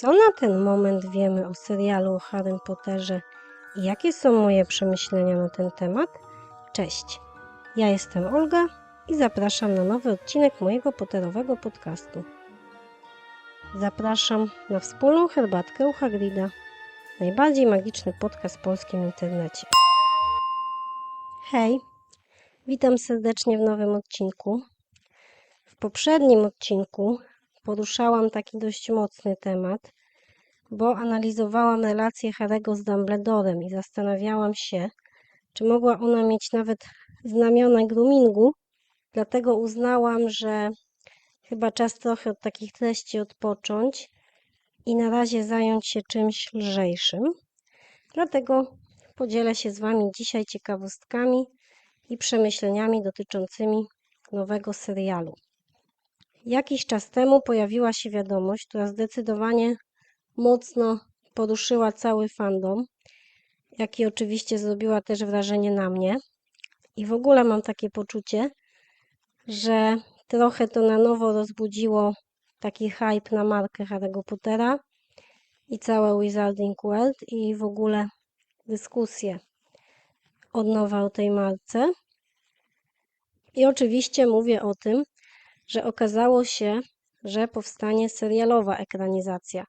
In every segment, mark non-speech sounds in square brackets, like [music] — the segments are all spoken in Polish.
Co na ten moment wiemy o serialu o Harrym Potterze i jakie są moje przemyślenia na ten temat? Cześć, ja jestem Olga i zapraszam na nowy odcinek mojego Potterowego podcastu. Zapraszam na wspólną herbatkę u Hagrida, najbardziej magiczny podcast w polskim internecie. Hej, witam serdecznie w nowym odcinku. W poprzednim odcinku poruszałam taki dość mocny temat, bo analizowałam relację Harego z Dumbledorem i zastanawiałam się, czy mogła ona mieć nawet znamiona groomingu. Dlatego uznałam, że chyba czas trochę od takich treści odpocząć i na razie zająć się czymś lżejszym. Dlatego podzielę się z Wami dzisiaj ciekawostkami i przemyśleniami dotyczącymi nowego serialu. Jakiś czas temu pojawiła się wiadomość, która zdecydowanie mocno poruszyła cały fandom, jak i oczywiście zrobiła też wrażenie na mnie. I w ogóle mam takie poczucie, że trochę to na nowo rozbudziło taki hype na markę Harry'ego Pottera i całe Wizarding World i w ogóle dyskusję od nowa o tej marce. I oczywiście mówię o tym, że okazało się, że powstanie serialowa ekranizacja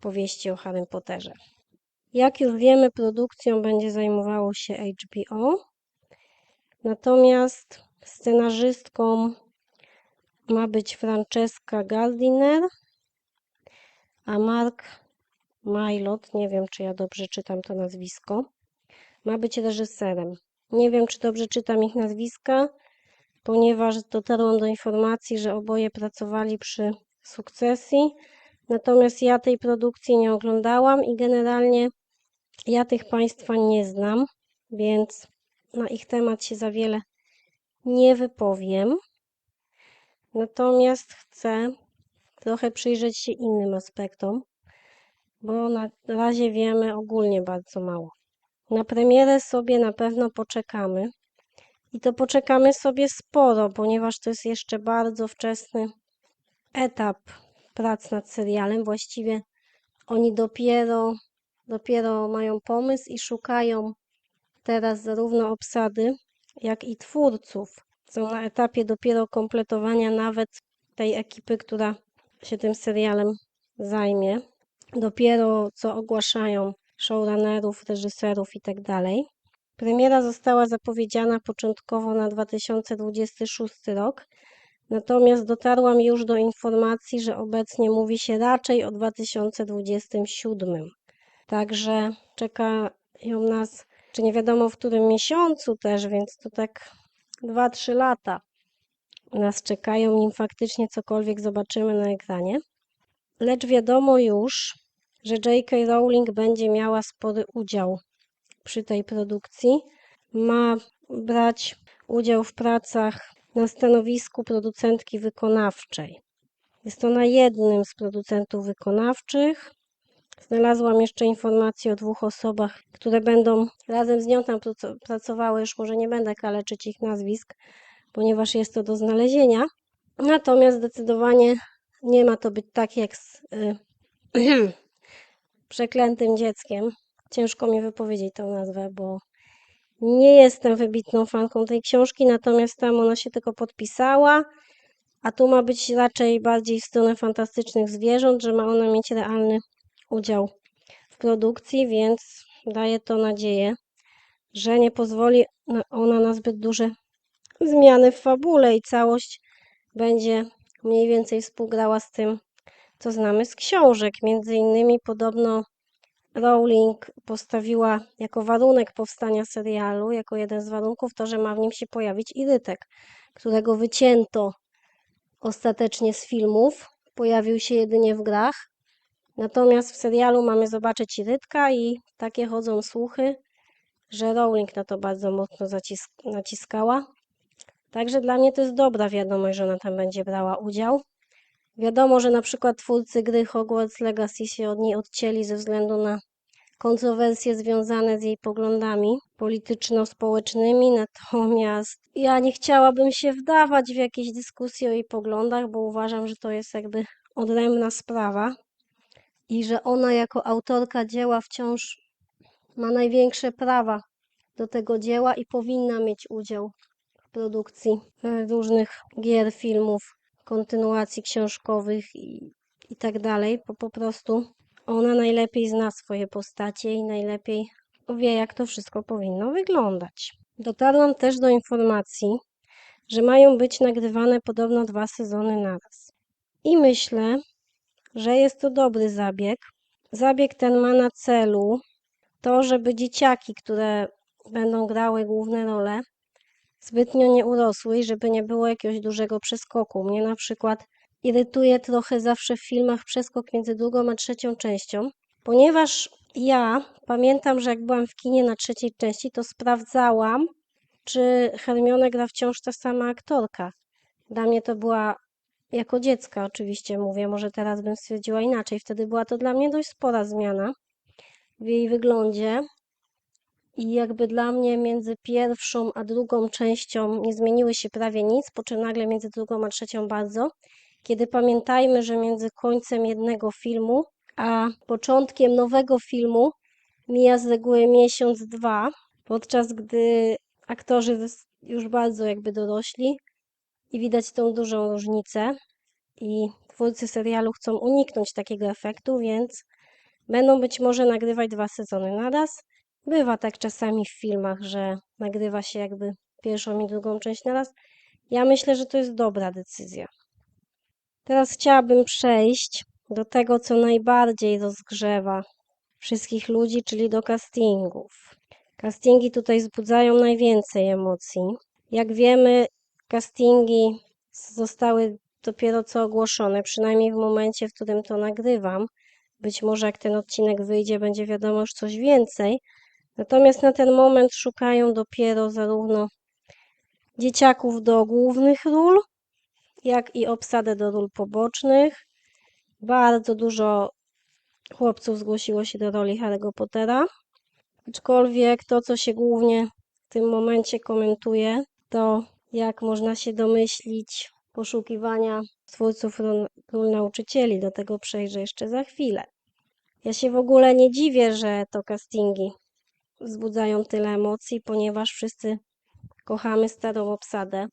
powieści o Harrym Potterze. Jak już wiemy, produkcją będzie zajmowało się HBO, natomiast scenarzystką ma być Francesca Gardiner, a Mark Mylod, nie wiem czy ja dobrze czytam to nazwisko, ma być reżyserem. Nie wiem, czy dobrze czytam ich nazwiska, ponieważ dotarłam do informacji, że oboje pracowali przy sukcesji. Natomiast ja tej produkcji nie oglądałam i generalnie ja tych państwa nie znam, więc na ich temat się za wiele nie wypowiem. Natomiast chcę trochę przyjrzeć się innym aspektom, bo na razie wiemy ogólnie bardzo mało. Na premierę sobie na pewno poczekamy. I to poczekamy sobie sporo, ponieważ to jest jeszcze bardzo wczesny etap prac nad serialem. Właściwie oni dopiero, dopiero mają pomysł i szukają teraz zarówno obsady, jak i twórców. Są na etapie dopiero kompletowania nawet tej ekipy, która się tym serialem zajmie. Dopiero co ogłaszają showrunnerów, reżyserów itd. Premiera została zapowiedziana początkowo na 2026 rok, natomiast dotarłam już do informacji, że obecnie mówi się raczej o 2027. Także czekają nas, czy nie wiadomo w którym miesiącu też, więc to tak 2-3 lata nas czekają, nim faktycznie cokolwiek zobaczymy na ekranie. Lecz wiadomo już, że J.K. Rowling będzie miała spory udział przy tej produkcji. Ma brać udział w pracach na stanowisku producentki wykonawczej. Jest ona jednym z producentów wykonawczych. Znalazłam jeszcze informacje o dwóch osobach, które będą razem z nią tam pracowały. Już może nie będę kaleczyć ich nazwisk, ponieważ jest to do znalezienia. Natomiast zdecydowanie nie ma to być tak jak z y, [clears throat] przeklętym dzieckiem. Ciężko mi wypowiedzieć tę nazwę, bo nie jestem wybitną fanką tej książki, natomiast tam ona się tylko podpisała, a tu ma być raczej bardziej w stronę fantastycznych zwierząt, że ma ona mieć realny udział w produkcji, więc daje to nadzieję, że nie pozwoli ona na zbyt duże zmiany w fabule i całość będzie mniej więcej współgrała z tym, co znamy z książek. Między innymi podobno Rowling postawiła jako warunek powstania serialu, jako jeden z warunków, to, że ma w nim się pojawić Irytek, którego wycięto ostatecznie z filmów. Pojawił się jedynie w grach. Natomiast w serialu mamy zobaczyć Irytka i takie chodzą słuchy, że Rowling na to bardzo mocno naciskała. Także dla mnie to jest dobra wiadomość, że ona tam będzie brała udział. Wiadomo, że na przykład twórcy gry Hogwarts Legacy się od niej odcięli ze względu na kontrowersje związane z jej poglądami polityczno-społecznymi, natomiast ja nie chciałabym się wdawać w jakieś dyskusje o jej poglądach, bo uważam, że to jest jakby odrębna sprawa i że ona jako autorka dzieła wciąż ma największe prawa do tego dzieła i powinna mieć udział w produkcji e, różnych gier, filmów, kontynuacji książkowych i, i tak dalej, bo po prostu ona najlepiej zna swoje postacie i najlepiej wie, jak to wszystko powinno wyglądać. Dotarłam też do informacji, że mają być nagrywane podobno dwa sezony naraz. I myślę, że jest to dobry zabieg. Zabieg ten ma na celu to, żeby dzieciaki, które będą grały główne role, zbytnio nie urosły i żeby nie było jakiegoś dużego przeskoku. Mnie na przykład irytuje trochę zawsze w filmach przeskok między drugą a trzecią częścią, ponieważ ja pamiętam, że jak byłam w kinie na trzeciej części, to sprawdzałam, czy Hermione gra wciąż ta sama aktorka. Dla mnie to była, jako dziecka oczywiście mówię, może teraz bym stwierdziła inaczej. Wtedy była to dla mnie dość spora zmiana w jej wyglądzie. I jakby dla mnie między pierwszą a drugą częścią nie zmieniły się prawie nic, po czym nagle między drugą a trzecią bardzo. Kiedy pamiętajmy, że między końcem jednego filmu a początkiem nowego filmu mija z reguły miesiąc, dwa, podczas gdy aktorzy już bardzo jakby dorośli i widać tą dużą różnicę i twórcy serialu chcą uniknąć takiego efektu, więc będą być może nagrywać dwa sezony naraz. Bywa tak czasami w filmach, że nagrywa się jakby pierwszą i drugą część naraz. Ja myślę, że to jest dobra decyzja. Teraz chciałabym przejść do tego, co najbardziej rozgrzewa wszystkich ludzi, czyli do castingów. Castingi tutaj wzbudzają najwięcej emocji. Jak wiemy, castingi zostały dopiero co ogłoszone, przynajmniej w momencie, w którym to nagrywam. Być może jak ten odcinek wyjdzie, będzie wiadomo już coś więcej. Natomiast na ten moment szukają dopiero zarówno dzieciaków do głównych ról, jak i obsadę do ról pobocznych. Bardzo dużo chłopców zgłosiło się do roli Harry'ego Pottera. Aczkolwiek to, co się głównie w tym momencie komentuje, to jak można się domyślić, poszukiwania twórców ról, nauczycieli. Do tego przejrzę jeszcze za chwilę. Ja się w ogóle nie dziwię, że to castingi wzbudzają tyle emocji, ponieważ wszyscy kochamy starą obsadę.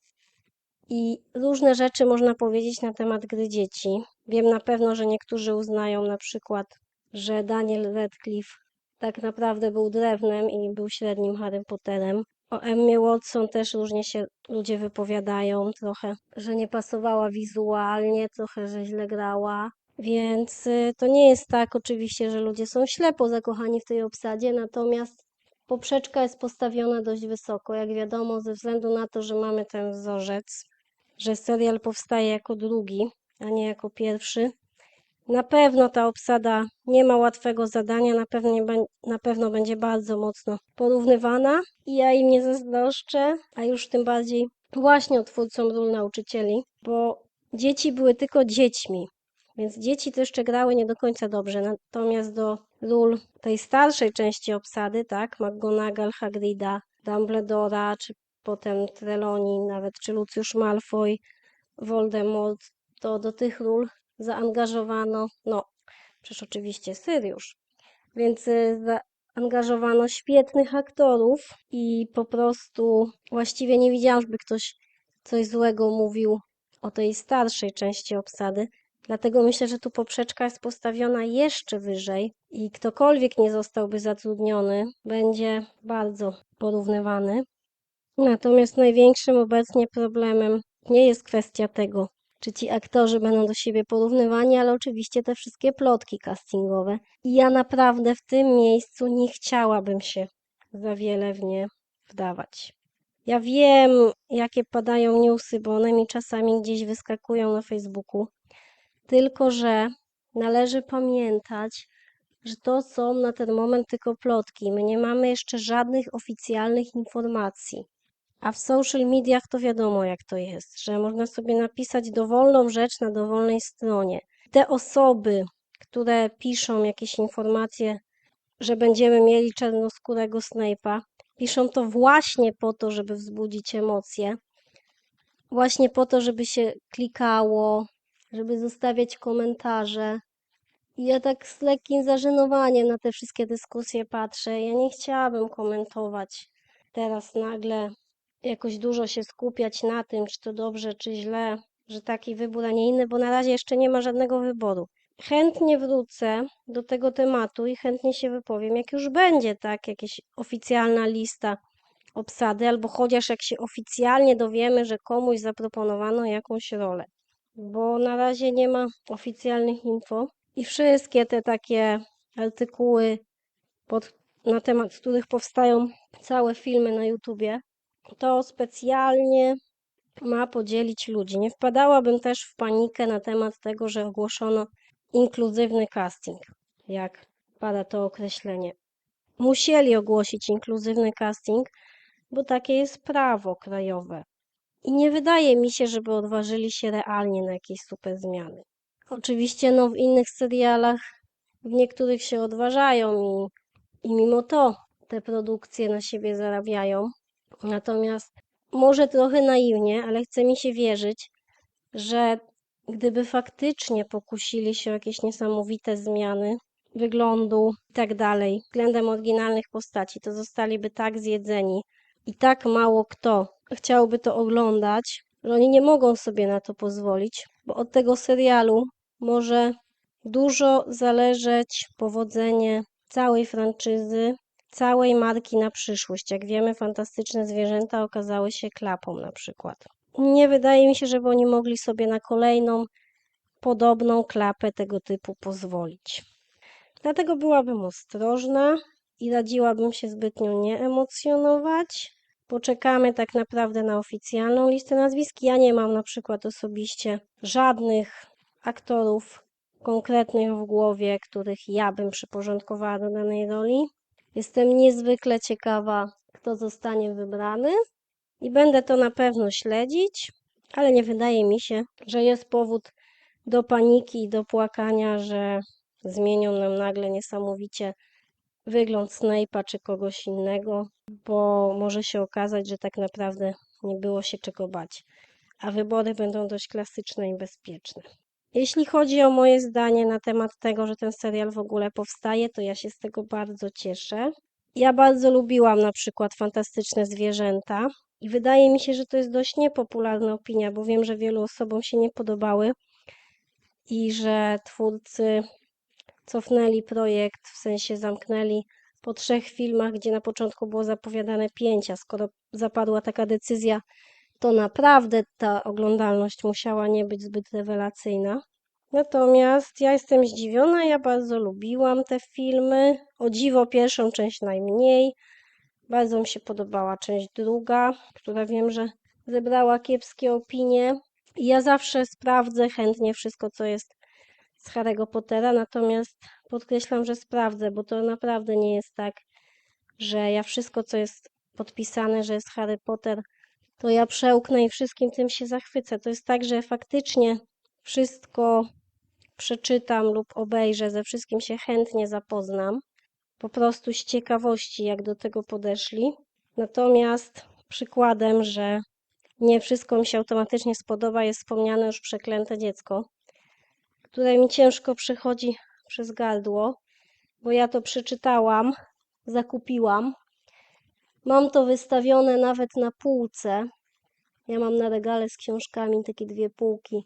I różne rzeczy można powiedzieć na temat gry dzieci. Wiem na pewno, że niektórzy uznają na przykład, że Daniel Radcliffe tak naprawdę był drewnem i był średnim Harry Potterem. O Emmie Watson też różnie się ludzie wypowiadają, trochę, że nie pasowała wizualnie, trochę, że źle grała. Więc y, to nie jest tak oczywiście, że ludzie są ślepo zakochani w tej obsadzie, natomiast poprzeczka jest postawiona dość wysoko, jak wiadomo, ze względu na to, że mamy ten wzorzec, że serial powstaje jako drugi, a nie jako pierwszy. Na pewno ta obsada nie ma łatwego zadania, na pewno, na pewno będzie bardzo mocno porównywana i ja im nie zazdroszczę, a już tym bardziej właśnie twórcom ról nauczycieli, bo dzieci były tylko dziećmi, więc dzieci to jeszcze grały nie do końca dobrze, natomiast do ról tej starszej części obsady, tak, McGonagall, Hagrida, Dumbledora, czy potem Trelawney nawet, czy Lucius Malfoy, Voldemort, to do tych ról zaangażowano, no przecież oczywiście Syriusz, więc y, zaangażowano świetnych aktorów i po prostu właściwie nie widziałam, żeby ktoś coś złego mówił o tej starszej części obsady. Dlatego myślę, że tu poprzeczka jest postawiona jeszcze wyżej i ktokolwiek nie zostałby zatrudniony, będzie bardzo porównywany. Natomiast największym obecnie problemem nie jest kwestia tego, czy ci aktorzy będą do siebie porównywani, ale oczywiście te wszystkie plotki castingowe. I ja naprawdę w tym miejscu nie chciałabym się za wiele w nie wdawać. Ja wiem, jakie padają newsy, bo one mi czasami gdzieś wyskakują na Facebooku. Tylko, że należy pamiętać, że to są na ten moment tylko plotki. My nie mamy jeszcze żadnych oficjalnych informacji. A w social mediach to wiadomo, jak to jest, że można sobie napisać dowolną rzecz na dowolnej stronie. Te osoby, które piszą jakieś informacje, że będziemy mieli czarnoskórego Snape'a, piszą to właśnie po to, żeby wzbudzić emocje, właśnie po to, żeby się klikało, żeby zostawiać komentarze ja tak z lekkim zażenowaniem na te wszystkie dyskusje patrzę. Ja nie chciałabym komentować teraz nagle, jakoś dużo się skupiać na tym, czy to dobrze, czy źle, że taki wybór, a nie inny, bo na razie jeszcze nie ma żadnego wyboru. Chętnie wrócę do tego tematu i chętnie się wypowiem, jak już będzie tak, jakaś oficjalna lista obsady, albo chociaż jak się oficjalnie dowiemy, że komuś zaproponowano jakąś rolę, bo na razie nie ma oficjalnych info i wszystkie te takie artykuły, pod, na temat których powstają całe filmy na YouTubie, to specjalnie ma podzielić ludzi. Nie wpadałabym też w panikę na temat tego, że ogłoszono inkluzywny casting, jak pada to określenie. Musieli ogłosić inkluzywny casting, bo takie jest prawo krajowe. I nie wydaje mi się, żeby odważyli się realnie na jakieś super zmiany. Oczywiście no, w innych serialach w niektórych się odważają i, i mimo to te produkcje na siebie zarabiają. Natomiast może trochę naiwnie, ale chce mi się wierzyć, że gdyby faktycznie pokusili się o jakieś niesamowite zmiany wyglądu i tak dalej względem oryginalnych postaci, to zostaliby tak zjedzeni i tak mało kto chciałby to oglądać, że oni nie mogą sobie na to pozwolić, bo od tego serialu może dużo zależeć powodzenie całej franczyzy, całej marki na przyszłość. Jak wiemy, fantastyczne zwierzęta okazały się klapą na przykład. Nie wydaje mi się, żeby oni mogli sobie na kolejną podobną klapę tego typu pozwolić. Dlatego byłabym ostrożna i radziłabym się zbytnio nie emocjonować. Poczekamy tak naprawdę na oficjalną listę nazwisk. Ja nie mam na przykład osobiście żadnych aktorów konkretnych w głowie, których ja bym przyporządkowała do danej roli. Jestem niezwykle ciekawa, kto zostanie wybrany i będę to na pewno śledzić, ale nie wydaje mi się, że jest powód do paniki i do płakania, że zmienią nam nagle niesamowicie wygląd Snape'a czy kogoś innego, bo może się okazać, że tak naprawdę nie było się czego bać, a wybory będą dość klasyczne i bezpieczne. Jeśli chodzi o moje zdanie na temat tego, że ten serial w ogóle powstaje, to ja się z tego bardzo cieszę. Ja bardzo lubiłam na przykład fantastyczne zwierzęta i wydaje mi się, że to jest dość niepopularna opinia, bo wiem, że wielu osobom się nie podobały i że twórcy cofnęli projekt, w sensie zamknęli po trzech filmach, gdzie na początku było zapowiadane pięć, a skoro zapadła taka decyzja, to naprawdę ta oglądalność musiała nie być zbyt rewelacyjna. Natomiast ja jestem zdziwiona, ja bardzo lubiłam te filmy. O dziwo pierwszą część najmniej. Bardzo mi się podobała część druga, która wiem, że zebrała kiepskie opinie. Ja zawsze sprawdzę chętnie wszystko, co jest z Harry'ego Pottera, natomiast podkreślam, że sprawdzę, bo to naprawdę nie jest tak, że ja wszystko, co jest podpisane, że jest Harry Potter, to ja przełknę i wszystkim tym się zachwycę. To jest tak, że faktycznie wszystko przeczytam lub obejrzę, ze wszystkim się chętnie zapoznam, po prostu z ciekawości, jak do tego podeszli. Natomiast przykładem, że nie wszystko mi się automatycznie spodoba, jest wspomniane już przeklęte dziecko, które mi ciężko przechodzi przez gardło, bo ja to przeczytałam, zakupiłam. Mam to wystawione nawet na półce. Ja mam na regale z książkami takie dwie półki,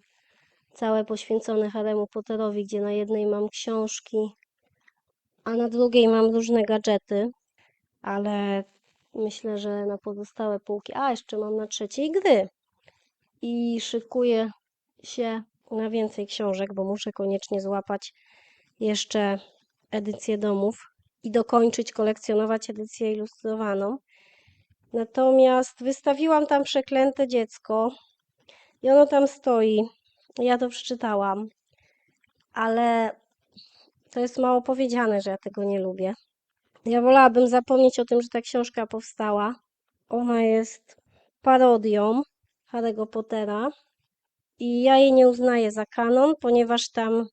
całe poświęcone Haremu Potterowi, gdzie na jednej mam książki, a na drugiej mam różne gadżety, ale myślę, że na pozostałe półki. A, jeszcze mam na trzeciej gry. I szykuję się na więcej książek, bo muszę koniecznie złapać jeszcze edycję domów i dokończyć kolekcjonować edycję ilustrowaną. Natomiast wystawiłam tam przeklęte dziecko i ono tam stoi. Ja to przeczytałam, ale to jest mało powiedziane, że ja tego nie lubię. Ja wolałabym zapomnieć o tym, że ta książka powstała. Ona jest parodią Harry'ego Pottera i ja jej nie uznaję za kanon, ponieważ tam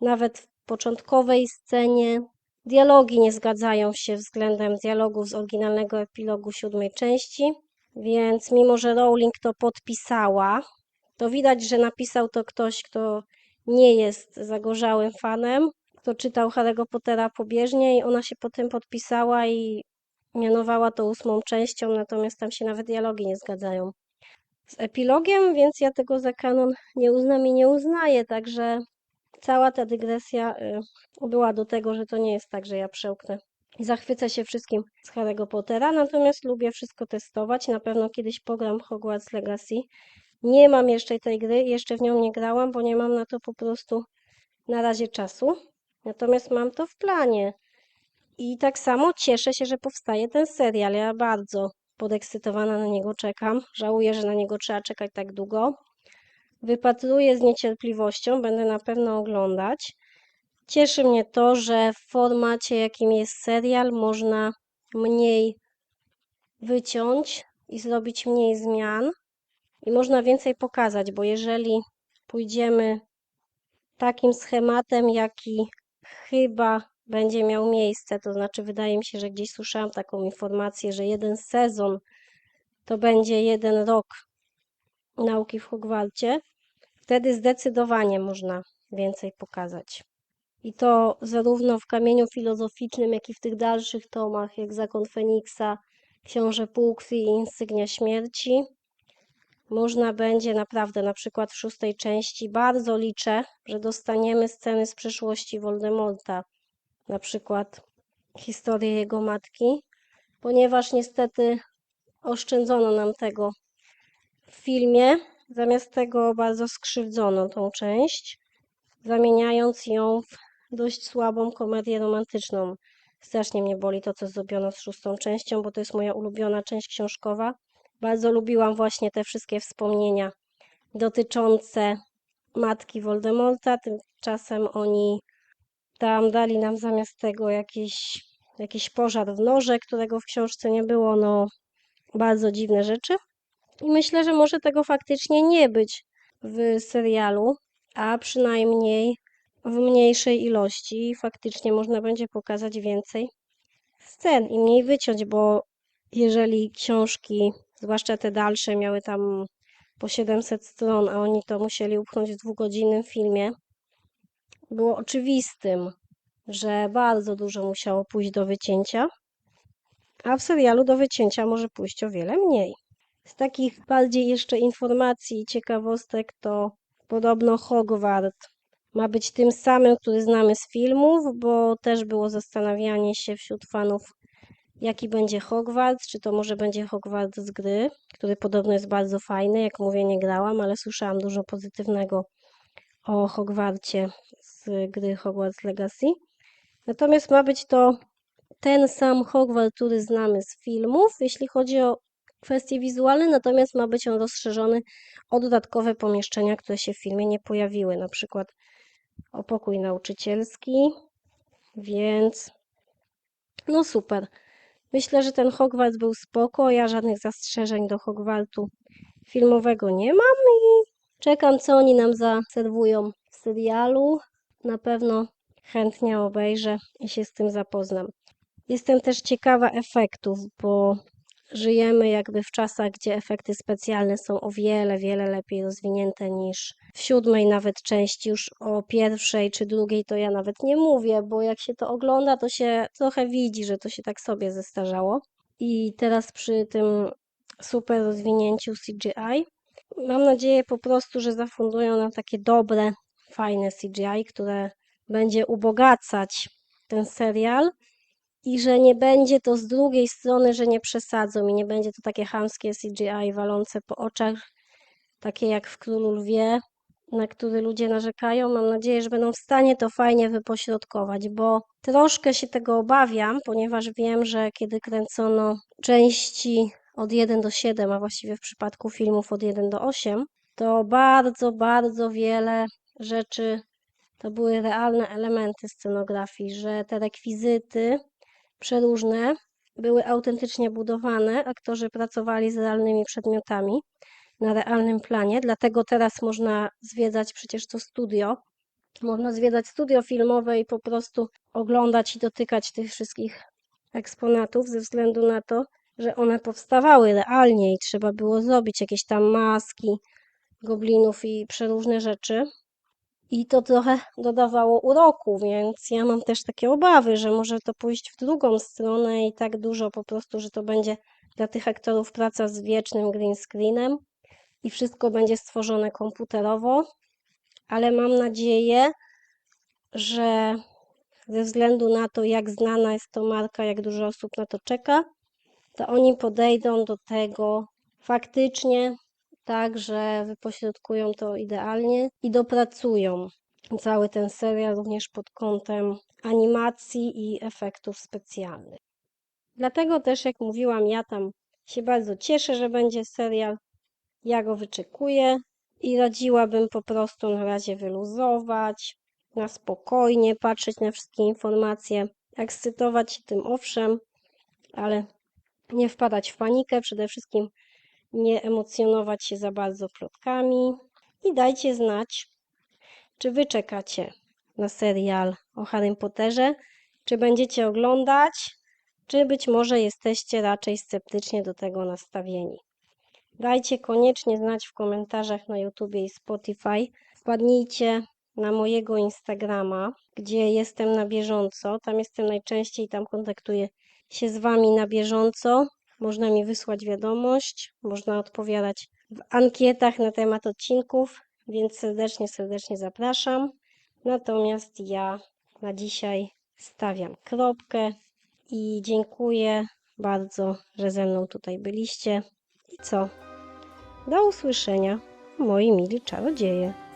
nawet w początkowej scenie dialogi nie zgadzają się względem dialogów z oryginalnego epilogu siódmej części, więc mimo, że Rowling to podpisała, to widać, że napisał to ktoś, kto nie jest zagorzałym fanem, kto czytał Harry'ego Pottera pobieżnie i ona się potem podpisała i mianowała to ósmą częścią, natomiast tam się nawet dialogi nie zgadzają z epilogiem, więc ja tego za kanon nie uznam i nie uznaję, także cała ta dygresja y, była do tego, że to nie jest tak, że ja przełknę i zachwycę się wszystkim z Harry'ego Pottera, natomiast lubię wszystko testować. Na pewno kiedyś pogram Hogwarts Legacy. Nie mam jeszcze tej gry, jeszcze w nią nie grałam, bo nie mam na to po prostu na razie czasu. Natomiast mam to w planie. I tak samo cieszę się, że powstaje ten serial. Ja bardzo podekscytowana na niego czekam. Żałuję, że na niego trzeba czekać tak długo. Wypatruję z niecierpliwością, będę na pewno oglądać. Cieszy mnie to, że w formacie, jakim jest serial, można mniej wyciąć i zrobić mniej zmian i można więcej pokazać, bo jeżeli pójdziemy takim schematem, jaki chyba będzie miał miejsce, to znaczy wydaje mi się, że gdzieś słyszałam taką informację, że jeden sezon to będzie jeden rok nauki w Hogwarcie, wtedy zdecydowanie można więcej pokazać. I to zarówno w kamieniu filozoficznym, jak i w tych dalszych tomach, jak Zakon Feniksa, Książę Półkrwi i Insygnia Śmierci. Można będzie naprawdę, na przykład w szóstej części, bardzo liczę, że dostaniemy sceny z przeszłości Voldemorta, na przykład historię jego matki, ponieważ niestety oszczędzono nam tego w filmie, zamiast tego bardzo skrzywdzono tą część, zamieniając ją w dość słabą komedię romantyczną. Strasznie mnie boli to, co zrobiono z szóstą częścią, bo to jest moja ulubiona część książkowa. Bardzo lubiłam właśnie te wszystkie wspomnienia dotyczące matki Voldemorta. Tymczasem oni tam dali nam zamiast tego jakiś, jakiś pożar w noże, którego w książce nie było. No, bardzo dziwne rzeczy. I myślę, że może tego faktycznie nie być w serialu, a przynajmniej w mniejszej ilości. Faktycznie można będzie pokazać więcej scen i mniej wyciąć, bo jeżeli książki, zwłaszcza te dalsze, miały tam po 700 stron, a oni to musieli upchnąć w dwugodzinnym filmie, było oczywistym, że bardzo dużo musiało pójść do wycięcia, a w serialu do wycięcia może pójść o wiele mniej. Z takich bardziej jeszcze informacji i ciekawostek to podobno Hogwart ma być tym samym, który znamy z filmów, bo też było zastanawianie się wśród fanów, jaki będzie Hogwarts, czy to może będzie Hogwarts z gry, który podobno jest bardzo fajny, jak mówię nie grałam, ale słyszałam dużo pozytywnego o Hogwarcie z gry Hogwarts Legacy. Natomiast ma być to ten sam Hogwart, który znamy z filmów, jeśli chodzi o kwestie wizualne, natomiast ma być on rozszerzony o dodatkowe pomieszczenia, które się w filmie nie pojawiły, na przykład o pokój nauczycielski, więc no super. Myślę, że ten Hogwart był spoko, ja żadnych zastrzeżeń do Hogwartu filmowego nie mam i czekam, co oni nam zaserwują w serialu. Na pewno chętnie obejrzę i się z tym zapoznam. Jestem też ciekawa efektów, bo żyjemy jakby w czasach, gdzie efekty specjalne są o wiele, wiele lepiej rozwinięte niż w siódmej nawet części. Już o pierwszej czy drugiej to ja nawet nie mówię, bo jak się to ogląda, to się trochę widzi, że to się tak sobie zestarzało. I teraz przy tym super rozwinięciu CGI mam nadzieję po prostu, że zafundują nam takie dobre, fajne CGI, które będzie ubogacać ten serial i że nie będzie to z drugiej strony, że nie przesadzą i nie będzie to takie chamskie CGI walące po oczach, takie jak w Królu Lwie, na który ludzie narzekają. Mam nadzieję, że będą w stanie to fajnie wypośrodkować, bo troszkę się tego obawiam, ponieważ wiem, że kiedy kręcono części od 1 do 7, a właściwie w przypadku filmów od 1 do 8, to bardzo, bardzo wiele rzeczy to były realne elementy scenografii, że te rekwizyty przeróżne były autentycznie budowane, aktorzy pracowali z realnymi przedmiotami na realnym planie, dlatego teraz można zwiedzać przecież to studio. Można zwiedzać studio filmowe i po prostu oglądać i dotykać tych wszystkich eksponatów ze względu na to, że one powstawały realnie i trzeba było zrobić jakieś tam maski, goblinów i przeróżne rzeczy. I to trochę dodawało uroku, więc ja mam też takie obawy, że może to pójść w drugą stronę i tak dużo po prostu, że to będzie dla tych aktorów praca z wiecznym green screenem i wszystko będzie stworzone komputerowo, ale mam nadzieję, że ze względu na to, jak znana jest to marka, jak dużo osób na to czeka, to oni podejdą do tego faktycznie tak, że wypośrodkują to idealnie i dopracują cały ten serial również pod kątem animacji i efektów specjalnych. Dlatego też, jak mówiłam, ja tam się bardzo cieszę, że będzie serial. Ja go wyczekuję i radziłabym po prostu na razie wyluzować, na spokojnie patrzeć na wszystkie informacje, ekscytować się tym owszem, ale nie wpadać w panikę, przede wszystkim nie emocjonować się za bardzo plotkami i dajcie znać, czy wy czekacie na serial o Harrym Potterze, czy będziecie oglądać, czy być może jesteście raczej sceptycznie do tego nastawieni. Dajcie koniecznie znać w komentarzach na YouTube i Spotify. Wpadnijcie na mojego Instagrama, gdzie jestem na bieżąco. Tam jestem najczęściej, tam kontaktuję się z Wami na bieżąco. Można mi wysłać wiadomość, można odpowiadać w ankietach na temat odcinków, więc serdecznie, serdecznie zapraszam. Natomiast ja na dzisiaj stawiam kropkę i dziękuję bardzo, że ze mną tutaj byliście. I co? Do usłyszenia, moi mili czarodzieje.